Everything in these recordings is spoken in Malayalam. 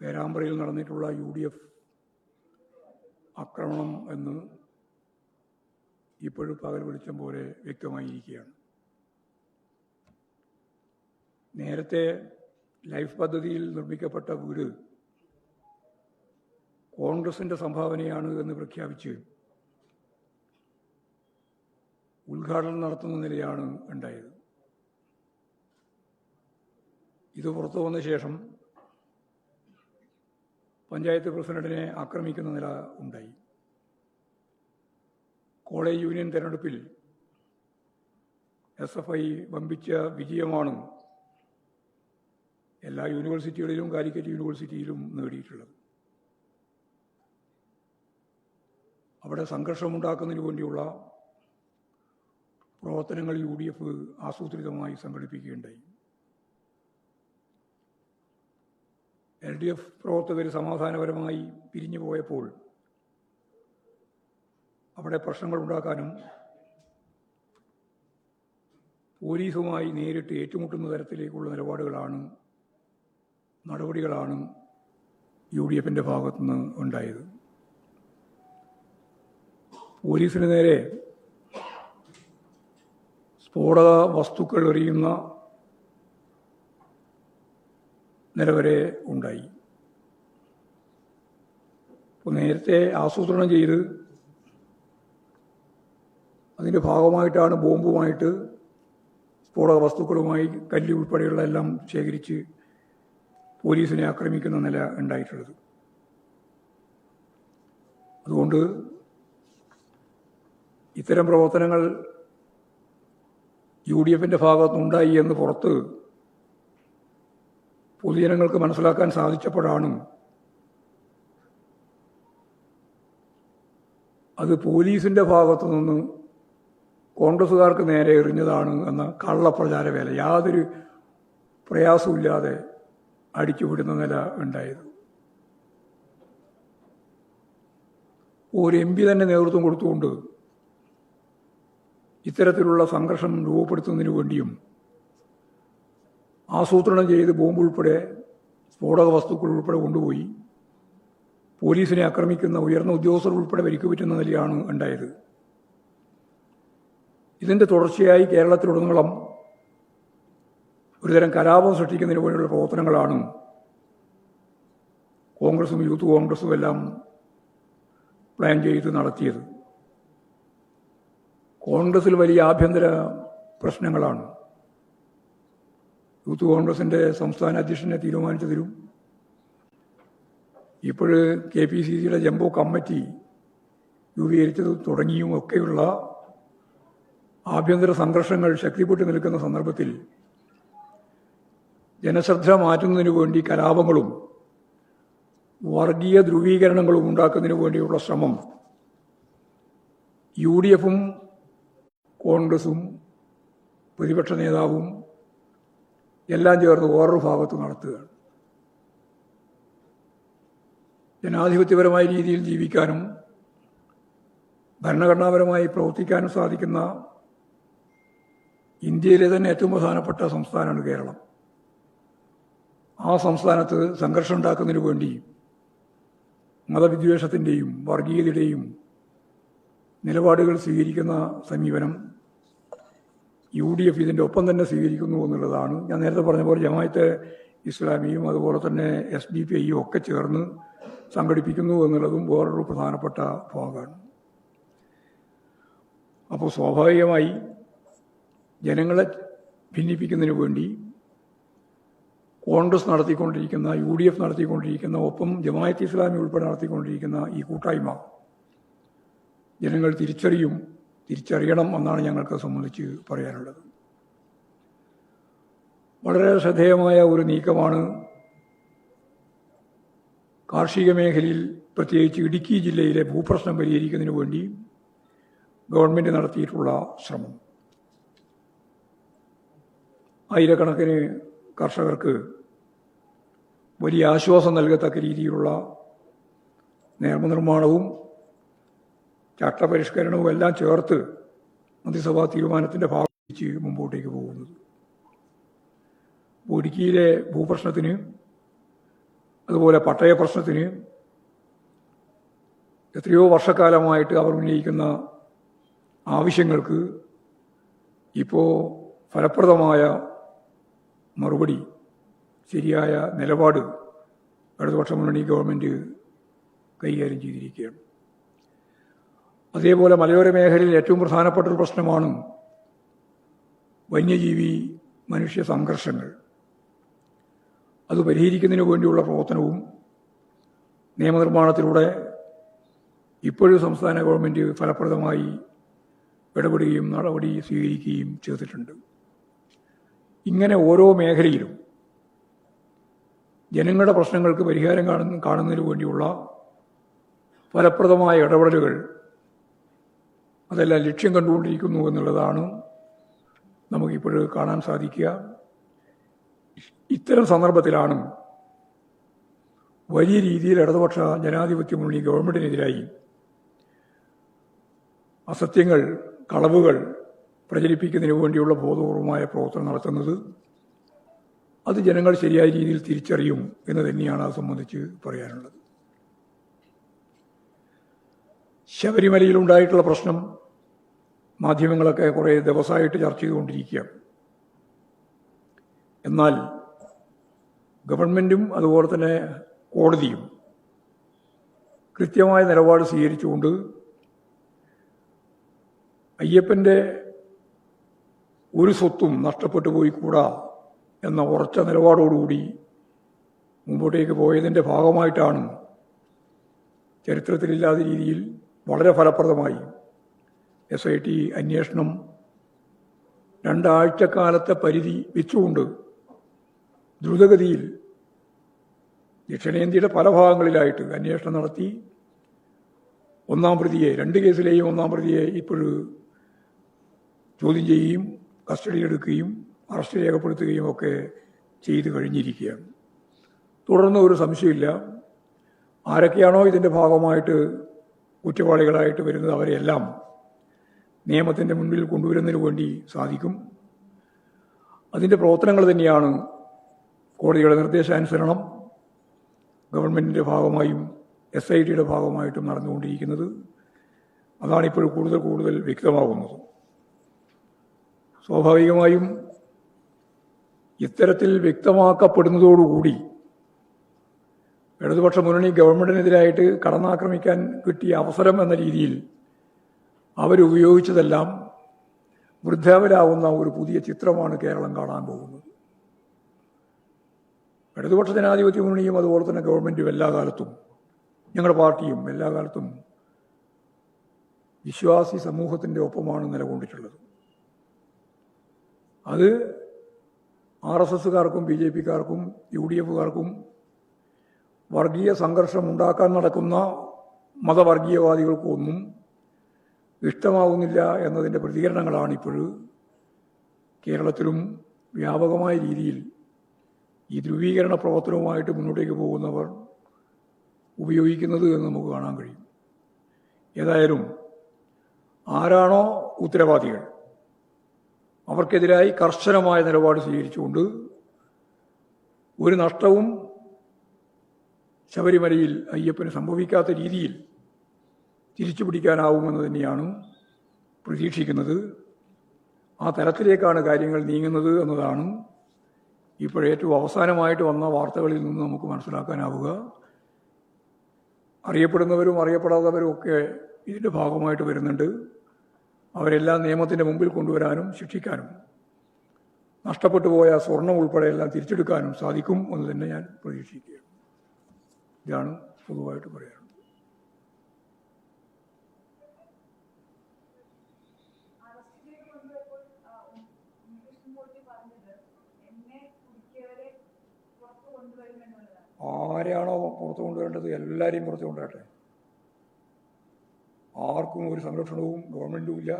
പേരാമ്പ്രയിൽ നടന്നിട്ടുള്ള യു ഡി എഫ് ആക്രമണം എന്ന് ഇപ്പോഴും പകൽ വെളിച്ചം പോലെ വ്യക്തമായിരിക്കുകയാണ്. നേരത്തെ ലൈഫ് പദ്ധതിയിൽ നിർമ്മിക്കപ്പെട്ട വീട് കോൺഗ്രസിന്റെ സംഭാവനയാണ് എന്ന് പ്രഖ്യാപിച്ച് ഉദ്ഘാടനം നടത്തുന്ന നിലയാണ് ഉണ്ടായത്. ഇത് പുറത്തു വന്ന ശേഷം പഞ്ചായത്ത് പ്രസിഡന്റിനെ ആക്രമിക്കുന്ന നില ഉണ്ടായി. കോളേജ് യൂണിയൻ തെരഞ്ഞെടുപ്പിൽ എസ് എഫ് ഐ വമ്പിച്ച വിജയമാണ് എല്ലാ യൂണിവേഴ്സിറ്റികളിലും കാലിക്കറ്റ് യൂണിവേഴ്സിറ്റിയിലും നേടിയിട്ടുള്ളത്. അവിടെ സംഘർഷമുണ്ടാക്കുന്നതിന് വേണ്ടിയുള്ള പ്രവർത്തനങ്ങൾ യു ഡി എഫ് ആസൂത്രിതമായി സംഘടിപ്പിക്കുകയുണ്ടായി. എൽ ഡി എഫ് പ്രവർത്തകർ സമാധാനപരമായി പിരിഞ്ഞു പോയപ്പോൾ അവിടെ പ്രശ്നങ്ങൾ ഉണ്ടാക്കാനും പോലീസുമായി നേരിട്ട് ഏറ്റുമുട്ടുന്ന തരത്തിലേക്കുള്ള നിലപാടുകളാണ് നടപടികളാണ് യു ഡി എഫിന്റെ ഭാഗത്തുനിന്ന് ഉണ്ടായത്. പോലീസിന് നേരെ സ്ഫോടക വസ്തുക്കൾ എറിയുന്ന നിലവരെ ഉണ്ടായി. അപ്പോൾ നേരത്തെ ആസൂത്രണം ചെയ്ത് അതിന്റെ ഭാഗമായിട്ടാണ് ബോംബുമായിട്ട് സ്ഫോടക വസ്തുക്കളുമായി കല്ല് ഉൾപ്പെടെയുള്ള എല്ലാം ശേഖരിച്ച് പോലീസിനെ ആക്രമിക്കുന്ന നില ഉണ്ടായിട്ടുള്ളത്. അതുകൊണ്ട് ഇത്തരം പ്രവർത്തനങ്ങൾ യു ഡി എഫിന്റെ ഭാഗത്തുനിന്നുണ്ടായി എന്ന് പുറത്ത് പൊതുജനങ്ങൾക്ക് മനസ്സിലാക്കാൻ സാധിച്ചപ്പോഴാണ് അത് പോലീസിന്റെ ഭാഗത്തു നിന്ന് കോൺഗ്രസ്സുകാർക്ക് നേരെ എറിഞ്ഞതാണ് എന്ന കള്ളപ്രചാര വേല. യാതൊരു പ്രയാസമില്ലാതെ അടിച്ചുവിടുന്ന നില ഉണ്ടായത്. ഒരു എം പി തന്നെ നേതൃത്വം കൊടുത്തുകൊണ്ട് ഇത്തരത്തിലുള്ള സംഘർഷം രൂപപ്പെടുത്തുന്നതിന് വേണ്ടിയും ആസൂത്രണം ചെയ്ത് ബോംബ് ഉൾപ്പെടെ സ്ഫോടക വസ്തുക്കൾ ഉൾപ്പെടെ കൊണ്ടുപോയി പോലീസിനെ ആക്രമിക്കുന്ന ഉയർന്ന ഉദ്യോഗസ്ഥർ ഉൾപ്പെടെ പരിക്കുപറ്റുന്ന നിലയാണ് ഉണ്ടായത്. ഇതിന്റെ തുടർച്ചയായി കേരളത്തിലുടനീളം ഒരുതരം കലാപം സൃഷ്ടിക്കുന്നതിന് വേണ്ടിയുള്ള പ്രവർത്തനങ്ങളാണ് കോൺഗ്രസും യൂത്ത് കോൺഗ്രസും എല്ലാം പ്ലാൻ ചെയ്ത് നടത്തിയത്. കോൺഗ്രസിൽ വലിയ ആഭ്യന്തര പ്രശ്നങ്ങളാണ്. യൂത്ത് കോൺഗ്രസിന്റെ സംസ്ഥാന അധ്യക്ഷനെ തീരുമാനിച്ചതിലും ഇപ്പോൾ കെ പി സി സിയുടെ ജംബോ കമ്മിറ്റി രൂപീകരിച്ചത് തുടങ്ങിയും ഒക്കെയുള്ള ആഭ്യന്തര സംഘർഷങ്ങൾ ശക്തിപ്പെട്ടു നിൽക്കുന്ന സന്ദർഭത്തിൽ ജനശ്രദ്ധ മാറ്റുന്നതിന് വേണ്ടി കലാപങ്ങളും വർഗീയ ധ്രുവീകരണങ്ങളും ഉണ്ടാക്കുന്നതിന് വേണ്ടിയുള്ള ശ്രമം യു ഡി എഫും കോൺഗ്രസും പ്രതിപക്ഷ നേതാവും എല്ലാം ചേർന്ന് ഓരോ ഭാഗത്ത് നടത്തുകയാണ്. ജനാധിപത്യപരമായ രീതിയിൽ ജീവിക്കാനും ഭരണഘടനാപരമായി പ്രവർത്തിക്കാനും സാധിക്കുന്ന ഇന്ത്യയിലെ തന്നെ ഏറ്റവും പ്രധാനപ്പെട്ട സംസ്ഥാനമാണ് കേരളം. ആ സംസ്ഥാനത്ത് സംഘർഷം ഉണ്ടാക്കുന്നതിന് വേണ്ടി മതവിദ്വേഷത്തിന്റെയും വർഗീയതയുടെയും നിലപാടുകൾ സ്വീകരിക്കുന്ന സമീപനം യു ഡി എഫ് ഇതിന്റെ ഒപ്പം തന്നെ സ്വീകരിക്കുന്നു എന്നുള്ളതാണ്. ഞാൻ നേരത്തെ പറഞ്ഞ പോലെ ജമായത്തെ ഇസ്ലാമിയും അതുപോലെ തന്നെ എസ് ഡി പി ഐയും ഒക്കെ ചേർന്ന് സംഘടിപ്പിക്കുന്നു എന്നുള്ളതും വേറൊരു പ്രധാനപ്പെട്ട ഭാഗമാണ്. അപ്പോൾ സ്വാഭാവികമായി ജനങ്ങളെ ഭിന്നിപ്പിക്കുന്നതിന് വേണ്ടി കോൺഗ്രസ് നടത്തിക്കൊണ്ടിരിക്കുന്ന യു ഡി എഫ് നടത്തിക്കൊണ്ടിരിക്കുന്ന ഒപ്പം ജമായത്ത് ഇസ്ലാമി ഉൾപ്പെടെ നടത്തിക്കൊണ്ടിരിക്കുന്ന ഈ കൂട്ടായ്മ ജനങ്ങൾ തിരിച്ചറിയും തിരിച്ചറിയണം എന്നാണ് ഞങ്ങൾക്ക് സംബന്ധിച്ച് പറയാനുള്ളത്. വളരെ ശ്രദ്ധേയമായ ഒരു നീക്കമാണ് കാർഷിക മേഖലയിൽ പ്രത്യേകിച്ച് ഇടുക്കി ജില്ലയിലെ ഭൂപ്രശ്നം പരിഹരിക്കുന്നതിന് വേണ്ടി ഗവൺമെന്റ് നടത്തിയിട്ടുള്ള ശ്രമം. ആയിരക്കണക്കിന് കർഷകർക്ക് വലിയ ആശ്വാസം നൽകത്തക്ക രീതിയിലുള്ള നിയമനിർമ്മാണവും ചട്ടപരിഷ്കരണവും എല്ലാം ചേർത്ത് മന്ത്രിസഭാ തീരുമാനത്തിന്റെ ഭാഗിച്ച് മുമ്പോട്ടേക്ക് പോകുന്നത്. ഇടുക്കിയിലെ ഭൂപ്രശ്നത്തിന് അതുപോലെ പട്ടയ പ്രശ്നത്തിന് എത്രയോ വർഷക്കാലമായിട്ട് അവർ ഉന്നയിക്കുന്ന ആവശ്യങ്ങൾക്ക് ഇപ്പോൾ ഫലപ്രദമായ മറുപടി ശരിയായ നിലപാട് ഇടതുപക്ഷ മുന്നണി ഗവൺമെന്റ് കൈകാര്യം ചെയ്തിരിക്കുകയാണ്. അതേപോലെ മലയോര മേഖലയിൽ ഏറ്റവും പ്രധാനപ്പെട്ട ഒരു പ്രശ്നമാണ് വന്യജീവി മനുഷ്യ സംഘർഷങ്ങൾ. അത് പരിഹരിക്കുന്നതിന് വേണ്ടിയുള്ള പ്രവർത്തനവും നിയമനിർമ്മാണത്തിലൂടെ ഇപ്പോഴും സംസ്ഥാന ഗവൺമെന്റ് ഫലപ്രദമായി ഇടപെടുകയും നടപടി സ്വീകരിക്കുകയും ചെയ്തിട്ടുണ്ട്. ഇങ്ങനെ ഓരോ മേഖലയിലും ജനങ്ങളുടെ പ്രശ്നങ്ങൾക്ക് പരിഹാരം കാണുന്ന കാണുന്നതിന് വേണ്ടിയുള്ള ഫലപ്രദമായ ഇടപെടലുകൾ അതെല്ലാം ലക്ഷ്യം കണ്ടുകൊണ്ടിരിക്കുന്നു എന്നുള്ളതാണ് നമുക്കിപ്പോൾ കാണാൻ സാധിക്കുക. ഇത്തരം സന്ദർഭത്തിലാണ് വലിയ രീതിയിൽ ഇടതുപക്ഷ ജനാധിപത്യ മുന്നണി ഗവൺമെന്റിനെതിരായി അസത്യങ്ങൾ കളവുകൾ പ്രചരിപ്പിക്കുന്നതിന് വേണ്ടിയുള്ള ബോധപൂർവമായ പ്രവർത്തനം നടത്തുന്നത് അത് ജനങ്ങൾ ശരിയായ രീതിയിൽ തിരിച്ചറിയും എന്ന് തന്നെയാണ് അത് സംബന്ധിച്ച് പറയാനുള്ളത്. ശബരിമലയിലുണ്ടായിട്ടുള്ള പ്രശ്നം മാധ്യമങ്ങളൊക്കെ കുറേ ദിവസമായിട്ട് ചർച്ച ചെയ്തുകൊണ്ടിരിക്കുകയാണ് എന്നാൽ ഗവൺമെന്റും അതുപോലെ തന്നെ കോടതിയും കൃത്യമായ നിലപാട് സ്വീകരിച്ചുകൊണ്ട് അയ്യപ്പന്റെ ഒരു സ്വത്തും നഷ്ടപ്പെട്ടു പോയി കൂടാ എന്ന ഉറച്ച നിലപാടോടുകൂടി മുമ്പോട്ടേക്ക് പോയതിന്റെ ഭാഗമായിട്ടാണ് ചരിത്രത്തിലില്ലാത്ത രീതിയിൽ വളരെ ഫലപ്രദമായി എസ് ഐ ടി അന്വേഷണം രണ്ടാഴ്ചക്കാലത്തെ പരിധി വെച്ചുകൊണ്ട് ദ്രുതഗതിയിൽ ദക്ഷിണേന്ത്യയുടെ പല ഭാഗങ്ങളിലായിട്ട് അന്വേഷണം നടത്തി. ഒന്നാം പ്രതിയെ രണ്ട് കേസിലെയും ഒന്നാം പ്രതിയെ ഇപ്പോഴും ചോദ്യം ചെയ്യുകയും കസ്റ്റഡിയിലെടുക്കുകയും അറസ്റ്റ് രേഖപ്പെടുത്തുകയും ഒക്കെ ചെയ്തു കഴിഞ്ഞിരിക്കുകയാണ്. തുടർന്ന് ഒരു സംശയമില്ല ആരൊക്കെയാണോ ഇതിന്റെ ഭാഗമായിട്ട് കുറ്റവാളികളായിട്ട് വരുന്നത് അവരെല്ലാം നിയമത്തിന്റെ മുന്നിൽ കൊണ്ടുവരുന്നതിന് വേണ്ടി സാധിക്കും. അതിന്റെ പ്രവർത്തനങ്ങൾ തന്നെയാണ് കോടതിയുടെ നിർദ്ദേശാനുസരണം ഗവൺമെന്റിന്റെ ഭാഗമായും എസ് ഐ ടിയുടെ ഭാഗമായിട്ടും നടന്നുകൊണ്ടിരിക്കുന്നത്. അതാണ് ഇപ്പോൾ കൂടുതൽ കൂടുതൽ വ്യക്തമാകുന്നത്. സ്വാഭാവികമായും ഇത്തരത്തിൽ വ്യക്തമാക്കപ്പെടുന്നതോടുകൂടി ഇടതുപക്ഷ മുന്നണി ഗവൺമെന്റിനെതിരായിട്ട് കടന്നാക്രമിക്കാൻ കിട്ടിയ അവസരം എന്ന രീതിയിൽ അവരുപയോഗിച്ചതെല്ലാം വൃദ്ധാവരാവുന്ന ഒരു പുതിയ ചിത്രമാണ് കേരളം കാണാൻ പോകുന്നത്. ഇടതുപക്ഷ ജനാധിപത്യ മുന്നണിയും അതുപോലെ തന്നെ ഗവൺമെന്റും എല്ലാ കാലത്തും ഞങ്ങളുടെ പാർട്ടിയും എല്ലാ കാലത്തും വിശ്വാസി സമൂഹത്തിന്റെ ഒപ്പമാണ് നിലകൊണ്ടിട്ടുള്ളത്. അത് ആർ എസ് എസുകാർക്കും ബി ജെ പിക്കാർക്കും യു ഡി എഫുകാർക്കും വർഗീയ സംഘർഷം ഉണ്ടാക്കാൻ നടക്കുന്ന മതവർഗീയവാദികൾക്കും ഒന്നും ഇഷ്ടമാവുന്നില്ല എന്നതിന്റെ പ്രതികരണങ്ങളാണ് ഇപ്പോഴും കേരളത്തിലും വ്യാപകമായ രീതിയിൽ ഈ ധ്രുവീകരണ പ്രവർത്തനവുമായിട്ട് മുന്നോട്ടേക്ക് പോകുന്നവർ ഉപയോഗിക്കുന്നത് എന്ന് നമുക്ക് കാണാൻ കഴിയും. ഏതായാലും ആരാണോ ഉത്തരവാദികൾ? അവർക്കെതിരായി കർശനമായ നിലപാട് സ്വീകരിച്ചുകൊണ്ട് ഒരു നഷ്ടവും ശബരിമലയിൽ അയ്യപ്പന് സംഭവിക്കാത്ത രീതിയിൽ തിരിച്ചു പിടിക്കാനാവുമെന്ന് തന്നെയാണ് പ്രതീക്ഷിക്കുന്നത്. ആ തലത്തിലേക്കാണ് കാര്യങ്ങൾ നീങ്ങുന്നത് എന്നതാണ് ഇപ്പോഴേറ്റവും അവസാനമായിട്ട് വന്ന വാർത്തകളിൽ നിന്ന് നമുക്ക് മനസ്സിലാക്കാനാവുക. അറിയപ്പെടുന്നവരും അറിയപ്പെടാത്തവരും ഒക്കെ ഇതിന്റെ ഭാഗമായിട്ട് വരുന്നുണ്ട്. അവരെല്ലാം നിയമത്തിന്റെ മുമ്പിൽ കൊണ്ടുവരാനും ശിക്ഷിക്കാനും നഷ്ടപ്പെട്ടു പോയ സ്വർണം ഉൾപ്പെടെ എല്ലാം തിരിച്ചെടുക്കാനും സാധിക്കും എന്ന് തന്നെ ഞാൻ പ്രതീക്ഷിക്കുകയാണ്. ഇതാണ് പൊതുവായിട്ട് പറയാനുള്ളത് അറസ്റ്റ് ചെയ്ത് കൊണ്ടുപോയപ്പോൾ ഉണ്ണികൃഷ്ണൻ പോറ്റി പറഞ്ഞത് എന്നെ കുടിക്കവരെ പുറത്തു കൊണ്ടുവരുമെന്നുള്ളതാണ് ആരെയാണോ പുറത്തു കൊണ്ടുവരേണ്ടത് എല്ലാവരെയും പുറത്തു കൊണ്ടുവരട്ടെ. ആർക്കും ഒരു സംരക്ഷണവും ഗവൺമെന്റും ഇല്ല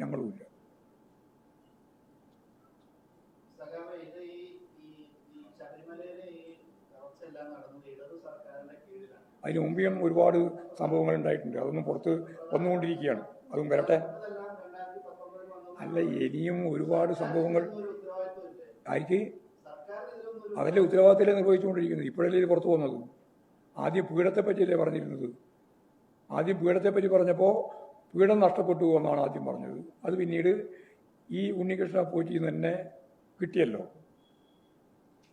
ഞങ്ങളും ഇല്ല. അതിന് മുമ്പേയും ഒരുപാട് സംഭവങ്ങൾ ഉണ്ടായിട്ടുണ്ട്. അതൊന്നും പുറത്ത് വന്നുകൊണ്ടിരിക്കുകയാണ്. അതും വരട്ടെ. അല്ല ഇനിയും ഒരുപാട് സംഭവങ്ങൾ ഒരു ഉത്തരവാദിത്വം ഇല്ലേ ആർക്ക് സർക്കാരിന് ഇതിലൊന്നും ഒരു അതിന്റെ ഉത്തരവാദിത്തത്തിലേ നിർവഹിച്ചുകൊണ്ടിരിക്കുന്നത് ഇപ്പോഴല്ലേ പുറത്തു വന്നത് ആദ്യം അല്ലേ പറഞ്ഞിരുന്നത്? ആദ്യം പീഡത്തെ പറ്റി പറഞ്ഞപ്പോൾ പീഡം നഷ്ടപ്പെട്ടു എന്നാണ് ആദ്യം പറഞ്ഞത്. അത് പിന്നീട് ഈ ഉണ്ണികൃഷ്ണ പോറ്റിയിൽ നിന്ന് തന്നെ കിട്ടിയല്ലോ.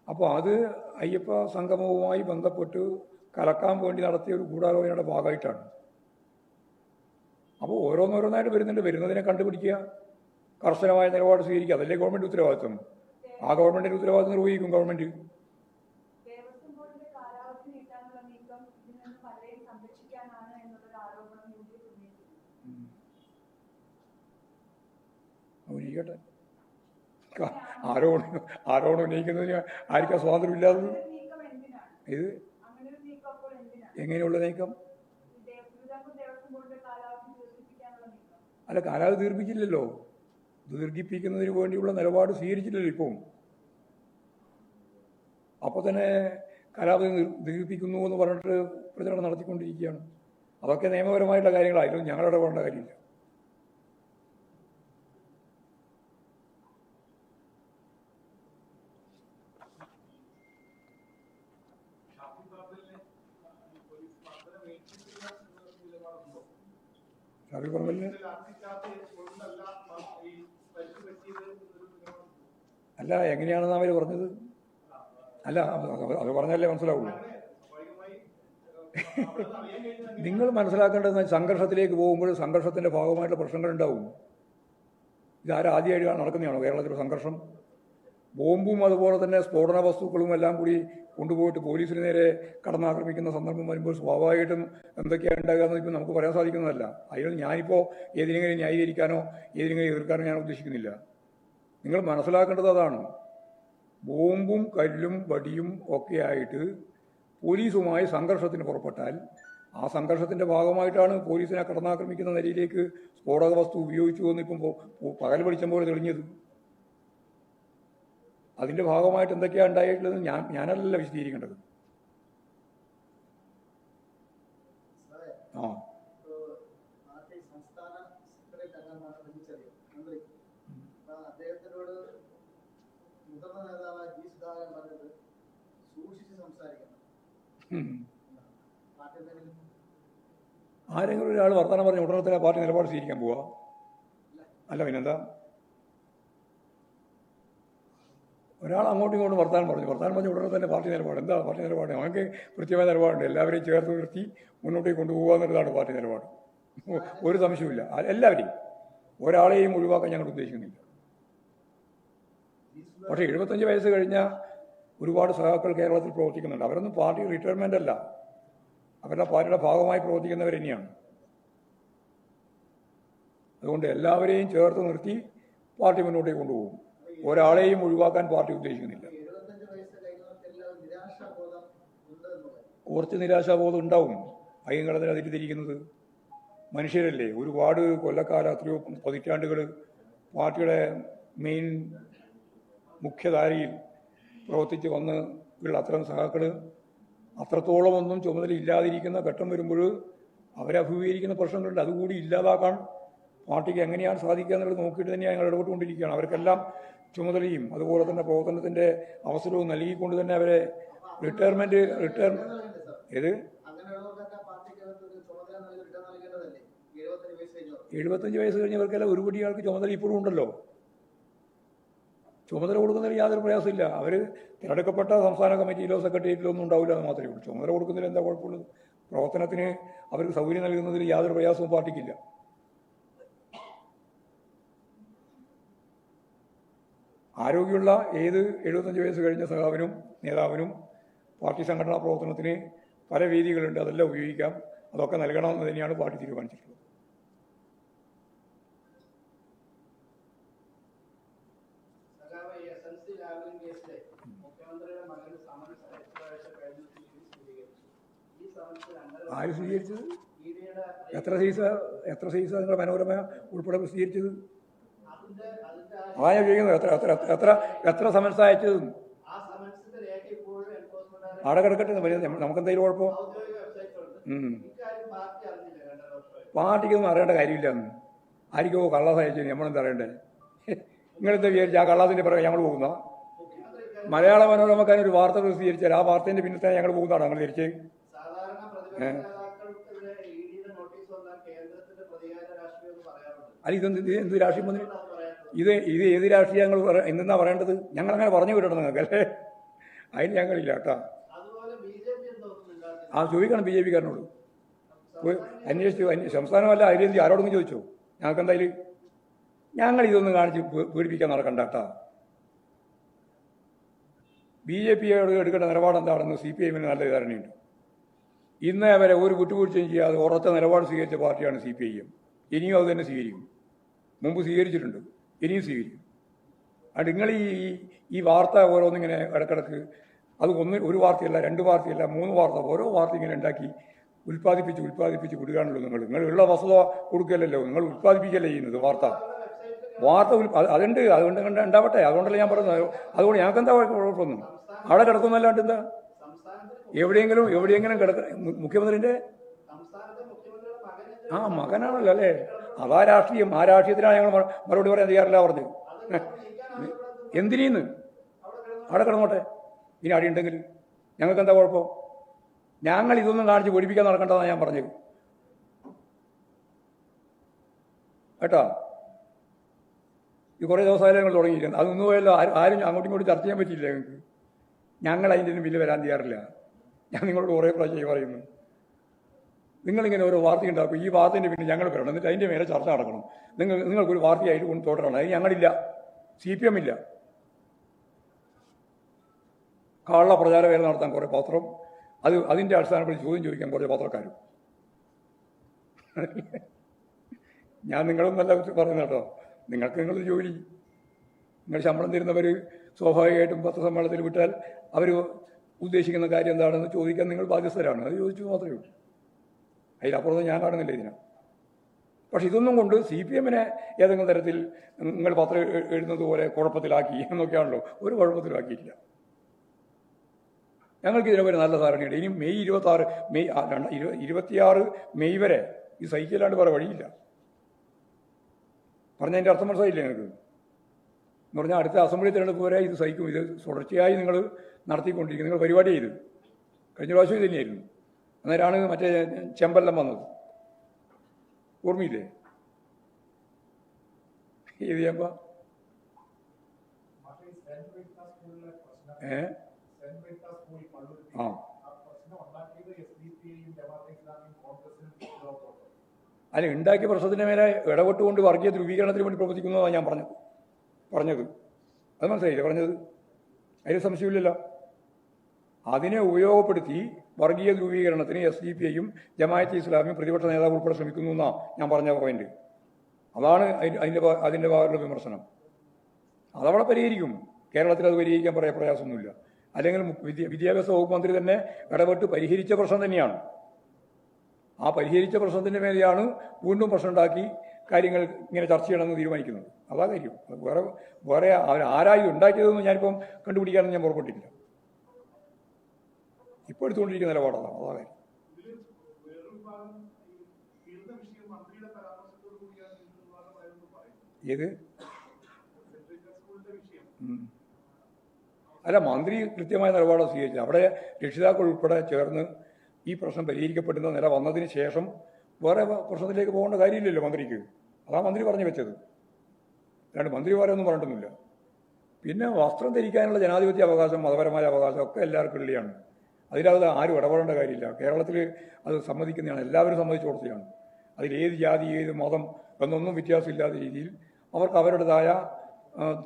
അപ്പോൾ അത് അയ്യപ്പ സംഗമവുമായി ബന്ധപ്പെട്ട് കലക്കാൻ വേണ്ടി നടത്തിയ ഒരു ഗൂഢാലോചനയുടെ ഭാഗമായിട്ടാണ്. അപ്പോൾ ഓരോന്നോരോന്നായിട്ട് വരുന്നുണ്ട്. വരുന്നതിനെ കണ്ടുപിടിക്കുക. കർശനമായ നിലപാട് സ്വീകരിക്കുക. അതല്ലേ ഗവൺമെന്റ് ഉത്തരവാദിത്വം? ആ ഗവൺമെന്റിന്റെ ഉത്തരവാദിത്വം നിർവഹിക്കും ഗവൺമെന്റ്. ഉന്നയിക്കട്ടെ ആരോപണം ആരോപണം ഉന്നയിക്കുന്നതിന് ആർക്കാ സ്വാതന്ത്ര്യമില്ലാത്തത് ഇല്ലാതെ ഇത് എങ്ങനെയുള്ള നീക്കം. അല്ല കാലാവധി ദീർഘിച്ചില്ലല്ലോ. ദീർഘിപ്പിക്കുന്നതിന് വേണ്ടിയുള്ള നിലപാട് സ്വീകരിച്ചില്ലല്ലോ ഇപ്പം. അപ്പോൾ തന്നെ കലാപതി ദീർഘിപ്പിക്കുന്നു എന്ന് പറഞ്ഞിട്ട് പ്രചരണം നടത്തിക്കൊണ്ടിരിക്കുകയാണ്. അതൊക്കെ നിയമപരമായിട്ടുള്ള കാര്യങ്ങളായിരുന്നു ഞങ്ങളുടെ വേണ്ട കാര്യമില്ല. ഷാഫി പറമ്പലിനെ അല്ല എങ്ങനെയാണെന്ന് അവർ പറഞ്ഞത്? അല്ല അത് പറഞ്ഞല്ലേ പറഞ്ഞാലേ മനസ്സിലാവുള്ളൂ. നിങ്ങൾ മനസ്സിലാക്കേണ്ടത് സംഘർഷത്തിലേക്ക് പോകുമ്പോൾ സംഘർഷത്തിന്റെ ഭാഗമായിട്ടുള്ള പ്രശ്നങ്ങൾ ഉണ്ടാവും. ഇതാരും ആദ്യമായിട്ട് നടക്കുന്നതാണോ കേരളത്തിലെ സംഘർഷം? ബോംബും അതുപോലെ തന്നെ സ്ഫോടന വസ്തുക്കളും എല്ലാം കൂടി കൊണ്ടുപോയിട്ട് പോലീസിന് നേരെ കടന്നാക്രമിക്കുന്ന സന്ദർഭം വരുമ്പോൾ സ്വാഭാവികമായിട്ടും എന്തൊക്കെയാണ് ഉണ്ടാകുക എന്ന് ഇപ്പം നമുക്ക് പറയാൻ സാധിക്കുന്നതല്ല. അതിൽ ഞാനിപ്പോൾ ഏതിനെങ്കിലും ന്യായീകരിക്കാനോ ഏതിനെങ്കിലും എതിർക്കാനോ ഞാൻ ഉദ്ദേശിക്കുന്നില്ല. നിങ്ങൾ മനസ്സിലാക്കേണ്ടത് അതാണ്. ബോംബും കല്ലും വടിയും ഒക്കെയായിട്ട് പോലീസുമായി സംഘർഷത്തിന് പുറപ്പെട്ടാൽ ആ സംഘർഷത്തിന്റെ ഭാഗമായിട്ടാണ് പോലീസിനെ കടന്നാക്രമിക്കുന്ന നിലയിലേക്ക് സ്ഫോടക വസ്തു ഉപയോഗിച്ചു എന്ന് ഇപ്പം പോ- പോ- പകൽ വെളിച്ചം പോലെ തെളിഞ്ഞത്. അതിന്റെ ഭാഗമായിട്ട് എന്തൊക്കെയാണ് ഉണ്ടായിട്ടുള്ളത് ഞാൻ ഞാനല്ല വിശദീകരിക്കേണ്ടത്. ആ. ആരെങ്കിലും ഒരാൾ വർത്തമാനം പറഞ്ഞ ഉടനെ തന്നെ പാർട്ടി നിലപാട് സ്വീകരിക്കാൻ പോവാ? അല്ല പിന്നെന്താ? ഒരാൾ അങ്ങോട്ടും ഇങ്ങോട്ടും വർത്താനം പറഞ്ഞു. വർത്താനം പറഞ്ഞ ഉടനെ തന്നെ പാർട്ടി നിലപാട്. എന്താ പാർട്ടി നിലപാട്? ഞങ്ങൾക്ക് കൃത്യമായ നിലപാടുണ്ട്. എല്ലാവരെയും ചേർത്ത് നിർത്തി മുന്നോട്ട് കൊണ്ടുപോകുക എന്നുള്ളതാണ് പാർട്ടി നിലപാട്. ഒരു സംശയവുമില്ല. എല്ലാവരെയും. ഒരാളെയും ഒഴിവാക്കാൻ ഞങ്ങൾ ഉദ്ദേശിക്കുന്നില്ല. പക്ഷേ എഴുപത്തഞ്ച് വയസ്സ് കഴിഞ്ഞ ഒരുപാട് സഹാക്കൾ കേരളത്തിൽ പ്രവർത്തിക്കുന്നുണ്ട്. അവരൊന്നും പാർട്ടി റിട്ടയർമെന്റ് അല്ല. അവരുടെ പാർട്ടിയുടെ ഭാഗമായി പ്രവർത്തിക്കുന്നവർ തന്നെയാണ് അതുകൊണ്ട് എല്ലാവരെയും ചേർത്ത് നിർത്തി പാർട്ടി മുന്നോട്ടേക്ക് കൊണ്ടുപോകും. ഒരാളെയും ഒഴിവാക്കാൻ പാർട്ടി ഉദ്ദേശിക്കുന്നില്ല. കുറച്ച് നിരാശാബോധം ഉണ്ടാവും. അയ്യങ്ങളതിനെ തെറ്റിദ്ധരിക്കുന്നത് മനുഷ്യരല്ലേ? ഒരുപാട് കൊല്ലക്കാല എത്രയോ പതിറ്റാണ്ടുകൾ പാർട്ടിയുടെ മെയിൻ മുഖ്യധാരയിൽ പ്രവർത്തിച്ച് വന്ന് ഉള്ള അത്തരം സഹാക്കൾ അത്രത്തോളം ഒന്നും ചുമതല ഇല്ലാതിരിക്കുന്ന ഘട്ടം വരുമ്പോൾ അവരെ അഭിമുഖീകരിക്കുന്ന പ്രശ്നങ്ങളുണ്ട്. അതുകൂടി ഇല്ലാതാക്കാൻ പാർട്ടിക്ക് എങ്ങനെയാണ് സാധിക്കുക എന്നുള്ളത് നോക്കിയിട്ട് തന്നെയാണ് ഞങ്ങൾ ഇടപെട്ടുകൊണ്ടിരിക്കുകയാണ്. അവർക്കെല്ലാം ചുമതലയും അതുപോലെ തന്നെ പ്രവർത്തനത്തിന്റെ അവസരവും നൽകിക്കൊണ്ട് തന്നെ അവരെ റിട്ടയർമെന്റ് റിട്ടയർ ഏത്? എഴുപത്തഞ്ച് വയസ്സ് കഴിഞ്ഞവർക്കെല്ലാം ഒരുപടി ആൾക്ക് ചുമതല ഇപ്പോഴും ഉണ്ടല്ലോ. ചുമതല കൊടുക്കുന്നതിൽ യാതൊരു പ്രയാസമില്ല അവർ തിരഞ്ഞെടുക്കപ്പെട്ട സംസ്ഥാന കമ്മിറ്റിയിലോ സെക്രട്ടേറിയറ്റിലോ ഒന്നും ഉണ്ടാവില്ല എന്ന് മാത്രമേ ഉള്ളൂ. ചുമതല കൊടുക്കുന്നതിൽ എന്താ കുഴപ്പമുള്ളത്? പ്രവർത്തനത്തിന് അവർക്ക് സൗകര്യം നൽകുന്നതിൽ യാതൊരു പ്രയാസവും പാർട്ടിക്കില്ല. ആരോഗ്യമുള്ള ഏത് എഴുപത്തഞ്ച് വയസ്സ് കഴിഞ്ഞ സഖാവിനും നേതാവിനും പാർട്ടി സംഘടനാ പ്രവർത്തനത്തിന് പല വേദികളുണ്ട് അതെല്ലാം ഉപയോഗിക്കാം. അതൊക്കെ നൽകണമെന്ന് തന്നെയാണ് പാർട്ടി തീരുമാനിച്ചിട്ടുള്ളത്. എസ് എൽ സി ലാവലിംഗ് കേസിലെ മുഖ്യമന്ത്രിയുടെ മകന് സമൻസ് എത്ര ആഴ്ച കഴിഞ്ഞു സ്ഥിരീകരിച്ചു ഈ സമൻസ് രണ്ടര ആര് സ്വീകരിച്ചത്? എത്ര സീസ എത്ര സൈസ നിങ്ങളുടെ മനോരമ ഉൾപ്പെടെ പ്രസിദ്ധീകരിച്ചത് അതാ ഞാൻ ചോദിക്കുന്നത്. എത്ര എത്ര എത്ര എത്ര എത്ര സമൻസ് അയച്ചത്? അവിടെ കിടക്കട്ടെ വരുന്നത് നമുക്ക് എന്തെങ്കിലും കുഴപ്പം. പാർട്ടിക്കൊന്നും അറിയേണ്ട കാര്യമില്ല ആർക്കോ കള്ളാസ് അയച്ചു നമ്മളെന്താ അറിയണ്ടേ നിങ്ങളെന്താ വിചാരിച്ചു ആ കള്ളാസിന്റെ പിറകെ ഞങ്ങൾ പോകുന്ന മലയാള മനോരമക്കാരൻ ഒരു വാർത്ത പ്രസിദ്ധീകരിച്ചാൽ ആ വാർത്തേന്റെ പിന്നത്തെ ഞങ്ങൾ പോകുന്നതാണ് ഞങ്ങൾ തിരിച്ച് അല്ല ഇതെന്ത് ഇത് എന്ത് രാഷ്ട്രീയം വന്നു ഇത് ഇത് ഏത് രാഷ്ട്രീയം ഞങ്ങൾ എന്തെന്നാ പറയേണ്ടത്? ഞങ്ങൾ അങ്ങനെ പറഞ്ഞു വിടണം നിങ്ങൾക്ക് അല്ലേ അതിന് ഞങ്ങളില്ല കേട്ടോ. ആ ചോദിക്കണം ബി ജെ പിക്കാരനോട്. അന്വേഷിച്ചു അന്വേ- സംസ്ഥാനമല്ല അതിലെന്ത് ആരോടെങ്കിലും ചോദിച്ചോ? ഞങ്ങൾക്ക് എന്തായാലും ഞങ്ങൾ ഇതൊന്നും കാണിച്ച് പീഡിപ്പിക്കാൻ നടക്കണ്ട കേട്ടോ. ബി ജെ പിയോട് എടുക്കേണ്ട നിലപാട് എന്താണെന്ന് സി പി എമ്മിന് നല്ല ധാരണയുണ്ട്. ഇന്നേ വരെ ഒരു വിട്ടുവീഴ്ചയും ചെയ്യാതെ ഉറച്ച നിലപാട് സ്വീകരിച്ച പാർട്ടിയാണ് സി പി ഐ എം. ഇനിയും അത് തന്നെ സ്വീകരിക്കും. മുമ്പ് സ്വീകരിച്ചിട്ടുണ്ട്. ഇനിയും സ്വീകരിക്കും. അത് നിങ്ങൾ ഈ ഈ വാർത്ത ഓരോന്നിങ്ങനെ ഇടക്കിടക്ക് അത് ഒന്ന് ഒരു വാർത്തയല്ല രണ്ട് വാർത്തയല്ല മൂന്ന് വാർത്ത ഓരോ വാർത്ത ഇങ്ങനെ ഉണ്ടാക്കി ഉൽപ്പാദിപ്പിച്ച് ഉൽപ്പാദിപ്പിച്ച് വിടുകയാണല്ലോ നിങ്ങൾ. നിങ്ങളുള്ള വസ്തുത കൊടുക്കലല്ലോ നിങ്ങൾ ഉൽപ്പാദിപ്പിക്കല്ലേ ചെയ്യുന്നത് വാർത്ത. വാർത്ത അതുണ്ട് അതുകൊണ്ട് കണ്ട ഉണ്ടാവട്ടെ. അതുകൊണ്ടല്ല ഞാൻ പറയുന്നത് അതുകൊണ്ട് ഞങ്ങൾക്ക് എന്താ കുഴപ്പമൊന്നും? അവിടെ കിടക്കുന്നല്ലാണ്ട് എന്താ? എവിടെയെങ്കിലും എവിടെയെങ്കിലും കിടക്ക മുഖ്യമന്ത്രിന്റെ ആ മകനാണല്ലോ അല്ലേ? അതാ രാഷ്ട്രീയം. ആ രാഷ്ട്രീയത്തിനാണ് ഞങ്ങൾ മറുപടി പറയാൻ തയ്യാറില്ല പറഞ്ഞു. എന്തിനീന്ന്? അവിടെ കിടന്നോട്ടെ. ഇനി അടി ഉണ്ടെങ്കിൽ ഞങ്ങൾക്ക് എന്താ കുഴപ്പം? ഞങ്ങൾ ഇതൊന്നും കാണിച്ച് പേടിപ്പിക്കാൻ നടക്കേണ്ടതാണ് ഞാൻ പറഞ്ഞത്. കേട്ടോ? ഈ കുറേ ദിവസമായാലും ഞങ്ങൾ തുടങ്ങിയിരിക്കുന്നത് അതൊന്നും പോയല്ലോ ആരും അങ്ങോട്ടും ഇങ്ങോട്ടും ചർച്ച ചെയ്യാൻ പറ്റിയില്ല ഞങ്ങൾക്ക്. ഞങ്ങൾ അതിന്റെ ഒന്നും ബില്ല് വരാൻ തയ്യാറില്ല. ഞാൻ നിങ്ങളോട് കുറേ പ്രാവശ്യം പറയുന്നു. നിങ്ങളിങ്ങനെ ഓരോ വാർത്ത ഉണ്ടാക്കും. ഈ വാർത്തേന്റെ പിന്നെ ഞങ്ങൾ വരണം. എന്നിട്ട് അതിന്റെ മേലെ ചർച്ച നടക്കണം. നിങ്ങൾ നിങ്ങൾക്കൊരു വാർത്തയായിട്ട് കൊണ്ട് തുടരണം. അത് ഞങ്ങളില്ല. സി പി എം ഇല്ല. കള്ള പ്രചാരവേല നടത്താൻ കുറേ പത്രം. അത് അതിന്റെ അടിസ്ഥാനത്തിൽ ചോദ്യം ചോദിക്കാൻ കുറേ പത്രക്കാരും. ഞാൻ നിങ്ങളൊന്നല്ല പറയുന്നത് കേട്ടോ. നിങ്ങൾക്ക് നിങ്ങളൊരു ജോലി. നിങ്ങൾ ശമ്പളം തരുന്നവർ സ്വാഭാവികമായിട്ടും പത്രസമ്മേളനത്തിൽ വിട്ടാൽ അവർ ഉദ്ദേശിക്കുന്ന കാര്യം എന്താണെന്ന് ചോദിക്കാൻ നിങ്ങൾ ബാധ്യസ്ഥരാണ്. അത് ചോദിച്ചു മാത്രമേ ഉള്ളൂ. അതിലപ്പുറത്ത് ഞാൻ കാണുന്നില്ല ഇതിനെ. പക്ഷെ ഇതൊന്നും കൊണ്ട് സി പി എമ്മിനെ ഏതെങ്കിലും തരത്തിൽ നിങ്ങൾ പത്രം എഴുതുന്നത് പോലെ കുഴപ്പത്തിലാക്കി എന്നൊക്കെയാണല്ലോ. ഒരു കുഴപ്പത്തിലാക്കിയിട്ടില്ല. ഞങ്ങൾക്ക് ഇതിനെ ഒരു നല്ല ധാരണയുണ്ട്. ഇനി മെയ് ഇരുപത്തി മെയ് ഇരുപത്തിയാറ് മെയ് വരെ ഈ സഹിക്കല്ലാണ്ട് വേറെ വഴിയില്ല. പറഞ്ഞതിന്റെ അർത്ഥം മനസ്സിലായില്ലേ നിങ്ങൾക്ക് എന്ന് പറഞ്ഞാൽ അടുത്ത അസംബ്ലി തിരഞ്ഞെടുപ്പ് വരെ ഇത് സഹിക്കും. ഇത് തുടർച്ചയായി നിങ്ങൾ നടത്തിക്കൊണ്ടിരിക്കും. നിങ്ങൾ പരിപാടി ചെയ്തു. കഴിഞ്ഞ പ്രാവശ്യം ഇതന്നെയായിരുന്നു തന്നെയായിരുന്നു. അന്നേരമാണ് മറ്റേ ചെമ്പല്ലം വന്നത്. ഓർമ്മയില്ലേ? ഏത് ചെമ്പ? ഏ? ആ. അല്ല ഉണ്ടാക്കിയ പ്രശ്നത്തിന് മേലെ ഇടപെട്ടുകൊണ്ട് വർഗീയ ധ്രുവീകരണത്തിന് വേണ്ടി പ്രവർത്തിക്കുന്നതാണ് ഞാൻ പറഞ്ഞത്. പറഞ്ഞത്. അത് മനസ്സിലായില്ലേ? പറഞ്ഞത്. അതിൽ സംശയമില്ലല്ലോ. അതിനെ ഉപയോഗപ്പെടുത്തി വർഗീയ ധ്രുവീകരണത്തിന് എസ് ഡി പി ഐയും ജമാഅത്ത് ഇസ്ലാമിയും പ്രതിപക്ഷ നേതാവ് ഉൾപ്പെടെ ശ്രമിക്കുന്നു എന്നാ ഞാൻ പറഞ്ഞ പോയിന്റ് അതാണ് അതിന്റെ ഭാ- ഭാഗത്തുള്ള വിമർശനം. അതവിടെ പരിഹരിക്കും. കേരളത്തിൽ അത് പരിഹരിക്കാൻ പറയാൻ പ്രയാസമൊന്നുമില്ല. അല്ലെങ്കിൽ വിദ്യാഭ്യാസ വകുപ്പ് മന്ത്രി തന്നെ ഇടപെട്ട് പരിഹരിച്ച പ്രശ്നം തന്നെയാണ്. ആ പരിഹരിച്ച പ്രശ്നത്തിന്റെ മേലെയാണ് വീണ്ടും പ്രശ്നം ഉണ്ടാക്കി കാര്യങ്ങൾ ഇങ്ങനെ ചർച്ച ചെയ്യണമെന്ന് തീരുമാനിക്കുന്നത്. അതാ കാര്യം. വേറെ വേറെ അവർ ആരായി ഉണ്ടാക്കിയതെന്ന് ഞാനിപ്പം കണ്ടുപിടിക്കാനൊന്നും ഞാൻ പുറപ്പെട്ടിട്ടില്ല. ഇപ്പോൾ എടുത്തുകൊണ്ടിരിക്കുന്ന നിലപാടാണ് അതാ കാര്യം. ഏത്? അല്ല മന്ത്രി കൃത്യമായ നിലപാടാണ് സ്വീകരിച്ചത്. അവിടെ രക്ഷിതാക്കൾ ഉൾപ്പെടെ ചേർന്ന് ഈ പ്രശ്നം പരിഹരിക്കപ്പെടുന്ന നില വന്നതിന് ശേഷം വേറെ പ്രശ്നത്തിലേക്ക് പോകേണ്ട കാര്യമില്ലല്ലോ മന്ത്രിക്ക്. അതാ മന്ത്രി പറഞ്ഞു വെച്ചത്. അല്ലാണ്ട് മന്ത്രി വേറെ ഒന്നും പറഞ്ഞിട്ടൊന്നുമില്ല. പിന്നെ വസ്ത്രം ധരിക്കാനുള്ള ജനാധിപത്യ അവകാശം മതപരമായ അവകാശം ഒക്കെ എല്ലാവർക്കും ഉള്ളിയാണ് അതിലത് ആരും ഇടപെടേണ്ട കാര്യമില്ല. കേരളത്തിൽ അത് സമ്മതിക്കുന്നതാണ്. എല്ലാവരും സമ്മതിച്ചു കൊടുത്തതാണ്. അതിൽ ഏത് ജാതി ഏത് മതം എന്നൊന്നും വ്യത്യാസമില്ലാത്ത രീതിയിൽ അവർക്ക് അവരുടേതായ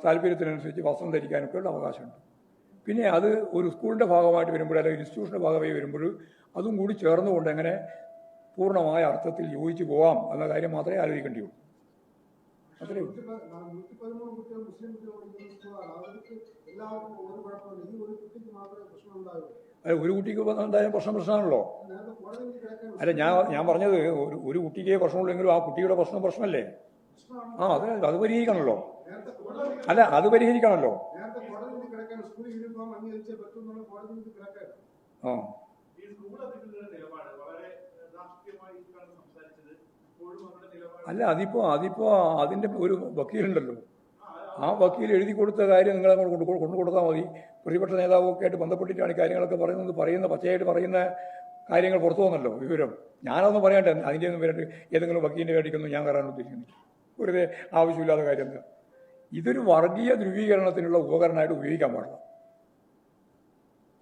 താല്പര്യത്തിനനുസരിച്ച് വസ്ത്രം ധരിക്കാനൊക്കെയുള്ള അവകാശമുണ്ട്. പിന്നെ അത് ഒരു സ്കൂളിന്റെ ഭാഗമായിട്ട് വരുമ്പോൾ അല്ലെങ്കിൽ ഇൻസ്റ്റിറ്റ്യൂഷന്റെ ഭാഗമായി വരുമ്പോൾ അതും കൂടി ചേർന്നുകൊണ്ട് എങ്ങനെ പൂർണമായ അർത്ഥത്തിൽ യോജിച്ചു പോവാം എന്ന കാര്യം മാത്രമേ ആലോചിക്കേണ്ടിയുള്ളൂ ഉണ്ടായുള്ളൂ അല്ല ഒരു കുട്ടിക്ക് എന്തായാലും പ്രശ്നം പ്രശ്നമാണല്ലോ. അല്ല ഞാൻ ഞാൻ പറഞ്ഞത് ഒരു ഒരു കുട്ടിക്ക് പ്രശ്നമുള്ളെങ്കിലും ആ കുട്ടിയുടെ പ്രശ്നം പ്രശ്നമല്ലേ? ആ അത് അത് പരിഹരിക്കണമല്ലോ അല്ല അത് പരിഹരിക്കണമല്ലോ നേരത്തെ അല്ല അതിപ്പോ അതിപ്പോ അതിന്റെ ഒരു വക്കീലുണ്ടല്ലോ. ആ, വക്കീൽ എഴുതി കൊടുത്ത കാര്യം നിങ്ങൾ അങ്ങോട്ട് കൊണ്ടു കൊടുത്താൽ മതി. പ്രതിപക്ഷ നേതാവൊക്കെ ആയിട്ട് ബന്ധപ്പെട്ടിട്ടാണ് കാര്യങ്ങളൊക്കെ പറയുന്നത്. പറയുന്ന പച്ചയായിട്ട് പറയുന്ന കാര്യങ്ങൾ പുറത്തു വന്നല്ലോ വിവരം. ഞാനതൊന്നും പറയാണ്ട. അതിന്റെ ഒന്നും വരട്ട് ഏതെങ്കിലും വക്കീലിന്റെ വേടിക്കൊന്നും ഞാൻ കയറാൻ ഉദ്ദേശിക്കുന്നില്ല. വെറുതെ ആവശ്യമില്ലാത്ത കാര്യം എന്താ? ഇതൊരു വർഗീയ ധ്രുവീകരണത്തിനുള്ള ഉപകരണമായിട്ട് ഉപയോഗിക്കാൻ പാടില്ല.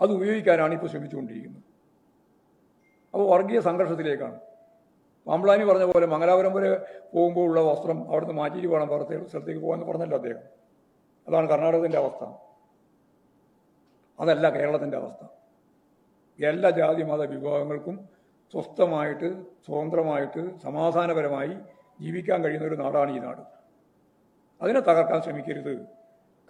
അത് ഉപയോഗിക്കാനാണ് ഇപ്പോൾ ശ്രമിച്ചുകൊണ്ടിരിക്കുന്നത്. അപ്പോൾ വർഗീയ സംഘർഷത്തിലേക്കാണ്. പാമ്പ്ലാനി പറഞ്ഞ പോലെ മംഗലാപുരം വരെ പോകുമ്പോൾ ഉള്ള വസ്ത്രം അവിടുന്ന് മാറ്റിയിട്ട് വേണം പുറത്തെ സ്ഥലത്തേക്ക് പോകാമെന്ന് പറഞ്ഞല്ലോ അദ്ദേഹം. അതാണ് കർണാടകത്തിന്റെ അവസ്ഥ. അതല്ല കേരളത്തിന്റെ അവസ്ഥ. എല്ലാ ജാതി മത വിഭാഗങ്ങൾക്കും സ്വസ്ഥമായിട്ട് സ്വതന്ത്രമായിട്ട് സമാധാനപരമായി ജീവിക്കാൻ കഴിയുന്ന ഒരു നാടാണ് ഈ നാട്. അതിനെ തകർക്കാൻ ശ്രമിക്കരുത്.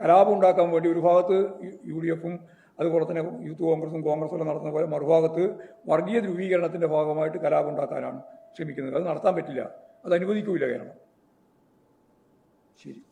കലാപം ഉണ്ടാക്കാൻ വേണ്ടി ഒരു ഭാഗത്ത് യു ഡി എഫും അതുപോലെ തന്നെ യൂത്ത് കോൺഗ്രസും കോൺഗ്രസും നടത്തുന്ന പോലെ മറുഭാഗത്ത് വർഗീയ ധ്രുവീകരണത്തിന്റെ ഭാഗമായിട്ട് കലാപം ഉണ്ടാക്കാനാണ് ശ്രമിക്കുന്നത് അത് നടത്താൻ പറ്റില്ല. അത് അനുവദിക്കൂല കേരളം. ശരി.